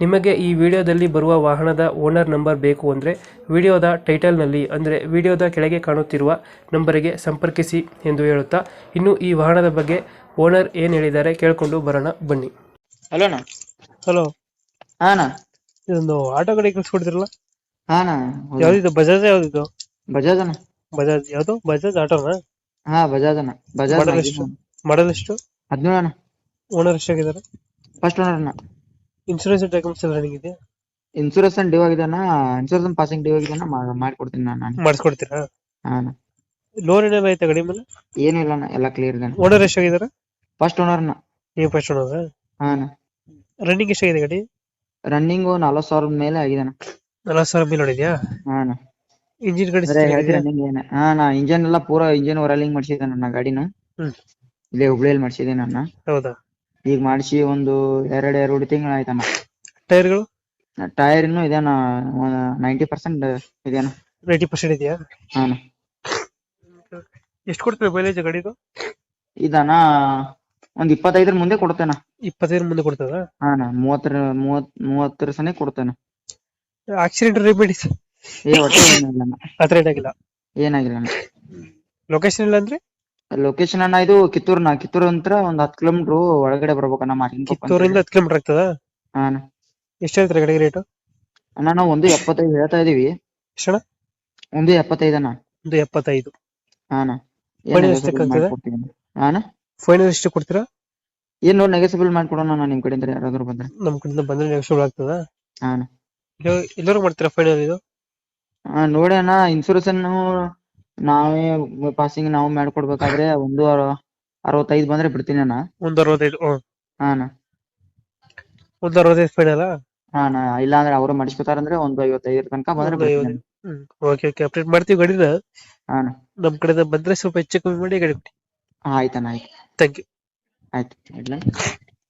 ನಿಮಗೆ ಈ ವಿಡಿಯೋದಲ್ಲಿ ಬರುವ ವಾಹನದ ಓನರ್ ನಂಬರ್ ಬೇಕು ಅಂದರೆ ವಿಡಿಯೋದ ಟೈಟಲ್ನಲ್ಲಿ ಅಂದರೆ ವಿಡಿಯೋದ ಕೆಳಗೆ ಕಾಣುತ್ತಿರುವ ನಂಬರಿಗೆ ಸಂಪರ್ಕಿಸಿ ಎಂದು ಹೇಳುತ್ತಾ ಇನ್ನು ಈ ವಾಹನದ ಬಗ್ಗೆ ಓನರ್ ಏನು ಹೇಳಿದ್ದಾರೆ ಕೇಳಿಕೊಂಡು ಬರೋಣ ಬನ್ನಿ. ಹಲೋ ಅಣ್ಣ. ಹಲೋ ಇದೊಂದು ಆಟೋ ಗಾಡಿ ಕಳ್ಸಿಕೊಡ್ತಿರಲ್ಲ? ಯಾವ್ದಿದ್ದು. ಯಾವ್ದಿದು? ಬಜಾಜ್ ಯಾವ್ದಿದು? ಬಜಾಜ್ ಅಣ್ಣ. ಬಜಾಜ್ ಯಾವುದು? ಬಜಾಜ್ ಆಟೋನಾ? ಹಾ ಬಜಾಜ್ ಅಣ್ಣ. ಬಜಾಜ್ ಮಾಡಲ್ ಎಷ್ಟು? ಮಾಡಲ್ ಎಷ್ಟು? ಹದಿನೇಳು ಅಣ್ಣ. ಓನರ್ ಎಷ್ಟಾಗಿದ್ದಾರೆ? ಫಸ್ಟ್ ಓನರ್ ಅಣ್ಣ. ಇನ್ಶೂರೆನ್ಸ್ ಡಾಕ್ಯುಮೆಂಟ್ಸ್ ಎಲ್ಲ ರನ್ನಿಂಗ್ ಇದೆ ಇನ್ಸೂರೆನ್ಸ್ ಅಂಡ್ ಡ್ಯೂ ಆಗಿದೆ ಅಣ್ಣ ಇನ್ಸೂರೆನ್ಸ್ ಪಾಸಿಂಗ್ ಡ್ಯೂ ಆಗಿದೆ ಮಾಡಿ ಕೊಡ್ತೀನಿ ಮಾಡ್ಕೊಡ್ತೀನಿ ನಾನು. ಮಾಡಿಸ್ಕೊಡ್ತೀರಾ? ಹಾ ಲೋನ್ ಏನೇ ಆಯ್ತಾ ಗಾಡಿ ಮೇಲೆ? ಏನು ಇಲ್ಲ ಅಣ್ಣ ಎಲ್ಲ ಕ್ಲಿಯರ್ ಇದೆ. ಓನರ್ ಎಷ್ಟಾಗಿದ್ದಾರೆ ಫಸ್ಟ್ ಓನರ್ ನಾ. ನೀವು ಫಸ್ಟ್ ಓನರ್ ಹಾ ರನ್ನಿಂಗ್ ಎಷ್ಟಾಗಿದೆ ಗಾಡಿ? ರನ್ನಿಂಗ್ ನಲವತ್ತು ಸಾವಿರದ ಮೇಲೆ ಆಗಿದೆ ಅಣ್ಣ ನಲವತ್ತು ಸಾವಿರ ಮೇಲೆ ನೋಡಿದ್ಯಾ ಹಾ ಇಂಜಿನ್ ಗಾಡಿ ಹಾ ನಾ ಇಂಜಿನ್ ಎಲ್ಲ ಪೂರಾ ಇಂಜಿನ್ ಓರಲಿಂಗ್ ಮಾಡಿಸಿದೆ ನನ್ನ ಗಾಡಿನ. ಇಲ್ಲೇ ಹುಬ್ಳಿಯಲ್ಲಿ ಮಾಡಿಸಿದೆ ನನ್ನ ಹೌದಾ? ಈಗ ಮಾಡಿಸಿ ಒಂದು ಎರಡು ಎರಡು ತಿಂಗಳ ಆಯ್ತಣ್ಣ. ಟೈರ್ಗಳು? ಟೈರ್ ಇನ್ನು ಇದೇನ ನೈಂಟಿ ಪರ್ಸೆಂಟ್ ಇದೇನ. ನೈಂಟಿ ಪರ್ಸೆಂಟ್ ಇದೆಯಾ? ಹಾ ಎಷ್ಟು ಕೊಡ್ತೇವೆ ಮೈಲೇಜ್ ಗಾಡಿದು? ಇದನ್ನ ಒಂದ್ ಇಪ್ಪತ್ತೈದರ ಮುಂದೆ ಕೊಡ್ತೇನ. ಇಪ್ಪತ್ತೈದರ ಮುಂದೆ ಕೊಡ್ತದ? ಹಾ ಅಣ್ಣ ಮೂವತ್ತರ ಮೂವತ್ ಮೂವತ್ತರ ಸನೆ ಕೊಡ್ತೇನೆ. ಆಕ್ಸಿಡೆಂಟ್ ರೆಮಿಡೀಸ್ ಏ ಒಟ್ಟು ಏನಾಗಿಲ್ಲ ಆತರ ಏನಾಗಿಲ್ಲ? ಏನಾಗಿಲ್ಲ ಲೊಕೇಶನ್ ಇಲ್ಲ ಅಂದ್ರೆ? ಲೊಕೇಶನ್ ಅಣ್ಣ ಇದು ಕಿತ್ತೂರ್ನ. ಕಿತ್ತೂರ್ ಅಂತ ಒಂದ್ ಹತ್ತು ಕಿಲೋಮೀಟರ್ ಒಳಗಡೆ ಬರ್ಬೇಕಣ್ಣ ಮಾರ್ಕಿಂಗ್ ಕಿತ್ತೂರಿಂದ ಹತ್ತು ಕಿಲೋಮೀಟರ್ ಆಗ್ತದ? ಹಾ ಅಣ್ಣ. ಎಷ್ಟು ಹೇಳ್ತಾರೆ ಗಾಡಿಗೆ ರೇಟು ಅಣ್ಣ ನಾವು ಒಂದು ಎಪ್ಪತ್ತೈದು ಹೇಳ್ತಾ ಇದೀವಿ ಒಂದು ಎಪ್ಪತ್ತೈದು ಅಣ್ಣ. ಒಂದು ಎಪ್ಪತ್ತೈದು. ಹಾ ಅಣ್ಣ. ಏನ್ negotiable ಆಗ್ತದೆ? ಅಣ್ಣ. ಹಾ ಅಣ್ಣ. ಫೈನಲ್ ಎಷ್ಟು ಕೊಡ್ತೀರಾ? ಏನ್ ನೋಡಿ ನೆಗೆಸಿಬಲ್ ಮಾಡ್ಕೊಡೋಣ ಅಣ್ಣ ನಿಮ್ ಕಡೆಯಿಂದ ಯಾರಾದ್ರೂ ಬಂದ್ರೆ. ನಮ್ಮ ಕಡೆಯಿಂದ ಬಂದ್ರೆ ನೆಗೋಷಿಯಬಲ್ ಆಗ್ತದ? ಹಾ ಅಣ್ಣ. ಎಲ್ಲರೂ ಮಾಡ್ತೀರಾ ಫೈನಲ್ ಇದು? ಹಾ ನೋಡಿ ಅಣ್ಣ ಇನ್ಸೂರೆನ್ಸ್ ನಾವೇ ಪಾಸಿಂಗ್ ನಾವು ಮಾಡ್ಕೊಡ್ಬೇಕಾದ್ರೆ ಒಂದು ಅರ- ಅರವತ್ತೈದು ಬಂದ್ರೆ ಬಿಡ್ತೀನಿ ಅಣ್ಣ. ಒಂದು ಅರವತ್ತೈದು ಹ್ಮ್. ಹಾ ಅಣ್ಣ. ಒಂದು ಅರವತ್ತೈದು ಫೈನಲ್ ಹಾ ಅಣ್ಣ ಇಲ್ಲ ಅಂದ್ರೆ ಅವ್ರು ಮಾಡಿಸ್ಕೊತಾರಂದ್ರೆ ಒಂದು ಐವತ್ತೈದರ ತನಕ ಬಂದ್ರೆ ಬಿಡ್ತೀನಿ ಓಕೆ ಓಕೆ ಅಪ್ಡೇಟ್ ಮಾಡ್ತೀವಿ ಗಾಡಿನ ಹಾ ಅಣ್ಣ. ನಮ್ ಕಡೆಯಿಂದ ಬಂದ್ರೆ ಸ್ವಲ್ಪ ಹೆಚ್ಚು ಕಮ್ಮಿ ಮಾಡಿ ಗಡಿ ಕೊಡಿ ಆಯ್ತಣ್ಣ ಆಯ್ತು. ಥ್ಯಾಂಕ್ ಯು ಆಯ್ತು ಇಡ್ಲಾ.